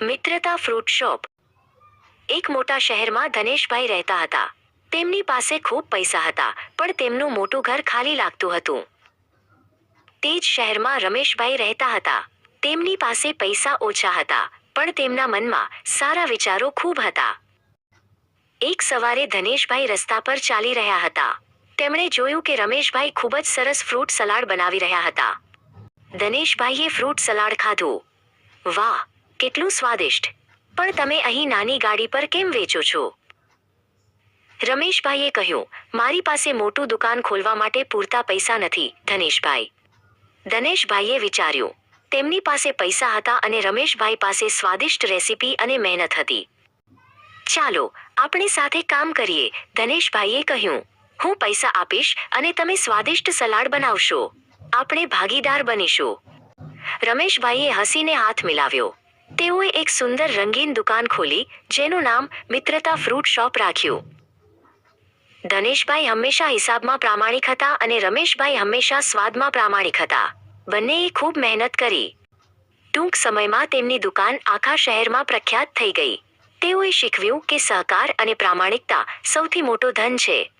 મિત્રતા fruit shop. એક મોટા શહેરમાં ધનેશભાઈ રહેતા હતા. તેમની પાસે ખૂબ પૈસા હતા, પણ તેમનું મોટું ઘર ખાલી લાગતું હતું. તે જ શહેરમાં રમેશભાઈ રહેતા હતા. તેમની પાસે પૈસા ઓછા હતા, પણ તેમના મનમાં સારા વિચારો ખૂબ હતા. એક સવારે ધનેશભાઈ રસ્તા પર ચાલી રહ્યા હતા. તેમણે જોયું કે રમેશભાઈ ખૂબ જ સરસ ફ્રૂટ સલાડ બનાવી રહ્યા હતા. ધનેશભાઈએ ફ્રૂટ સલાડ ખાધું. વાહ! કેટલું સ્વાદિષ્ટ. પણ તમે અહીં નાની ગાડી પર કેમ વેચો છો? રમેશભાઈએ કહ્યું, મારી પાસે મોટું દુકાન ખોલવા માટે પૂરતા પૈસા નથી, ધનેશભાઈ. ધનેશભાઈએ વિચાર્યું, તેમની પાસે પૈસા હતા અને રમેશભાઈ પાસે સ્વાદિષ્ટ રેસીપી અને મહેનત હતી. ચાલો, આપણે સાથે કામ કરીએ, ધનેશભાઈએ કહ્યું. હું પૈસા આપીશ અને તમે સ્વાદિષ્ટ સલાડ બનાવશો. આપણે ભાગીદાર બનીશું. રમેશભાઈએ હસીને હાથ મિલાવ્યો. તેઓએ એક સુંદર રંગીન દુકાન ખોલી, જેનું નામ મિત્રતા ફ્રૂટ શોપ રાખ્યું. ધનેશભાઈ હંમેશા હિસાબમાં પ્રામાણિક હતા અને રમેશભાઈ હંમેશા સ્વાદમાં પ્રામાણિક હતા. બંનેએ ખૂબ મહેનત કરી. ટૂંક સમયમાં તેમની દુકાન આખા શહેરમાં પ્રખ્યાત થઈ ગઈ. તેઓએ શીખવ્યું કે સહકાર અને પ્રામાણિકતા સૌથી મોટો ધન છે.